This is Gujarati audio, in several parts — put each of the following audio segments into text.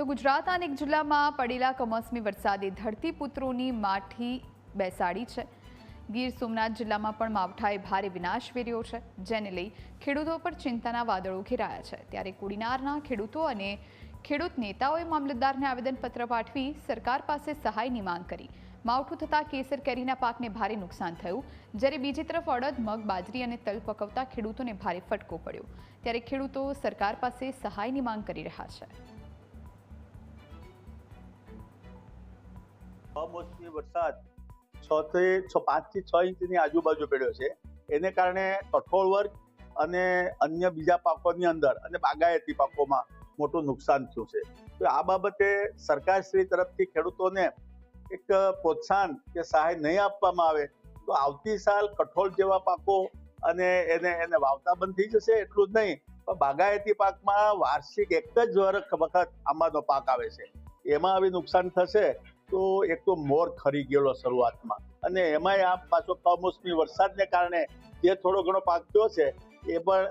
તો ગુજરાતના અનેક જિલ્લામાં પડેલા કમોસમી વરસાદે ધરતીપુત્રોની માઠી બેસાડી છે. ગીર સોમનાથ જિલ્લામાં પણ માવઠાએ ભારે વિનાશ વેર્યો છે. જેને લઈ ખેડૂતો પર ચિંતાના વાદળો ઘેરાયા છે. ત્યારે કુડીનારના ખેડૂતો અને ખેડૂત નેતાઓએ મામલતદારને આવેદનપત્ર પાઠવી સરકાર પાસે સહાયની માંગ કરી. માવઠું થતાં કેસર કેરીના પાકને ભારે નુકસાન થયું. જ્યારે બીજી તરફ અડદ, મગ, બાજરી અને તલ પકવતા ખેડૂતોને ભારે ફટકો પડ્યો. ત્યારે ખેડૂતો સરકાર પાસે સહાયની માંગ કરી રહ્યા છે. કમોસમી વરસાદ છ થી છ, પાંચથી છ ઇંચની આજુબાજુ પડ્યો છે. એને કારણે કઠોળ વર્ગ અને અન્ય બીજા પાકોની અંદર અને બાગાયતી પાકોમાં મોટું નુકસાન થયું છે. તો આ બાબતે સરકારશ્રી તરફથી ખેડૂતોને એક પ્રોત્સાહન કે સહાય નહીં આપવામાં આવે તો આવતી સાલ કઠોળ જેવા પાકો અને એને એને વાવતા બંધ થઈ જશે એટલું જ નહીં, પણ બાગાયતી પાકમાં વાર્ષિક એક જ વખત આંબાનો પાક આવે છે. એમાં આવી નુકસાન થશે તો એક તો મોર ખરી ગયેલો શરૂઆતમાં. અને એમાંય આ પાછો કમોસમી વરસાદને કારણે જે થોડો ઘણો પાક થયો છે એ પણ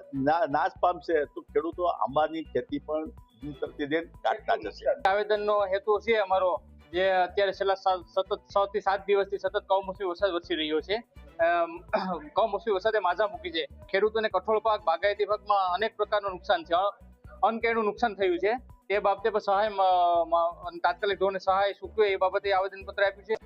નાશ પામશે. તો ખેડૂતો આંબાની ખેતી પણ દિન પ્રતિદિન કાઢતા જશે. આવેદનનો હેતુ છે અમારો જે અત્યારે છેલ્લા સતત છ થી સાત દિવસથી સતત કમોસમી વરસાદ વરસી રહ્યો છે. કમોસમી વરસાદે માજા મૂકી છે. ખેડૂતોને કઠોળ પાક બાગાયતી પાકમાં અનેક પ્રકારનું નુકસાન છે. અનકેનું નુકસાન થયું છે. તે બાબતે પણ સહાય તાત્કાલિક ધોરણે સહાય ચૂકવે એ બાબતે આવેદનપત્ર આપ્યું છે.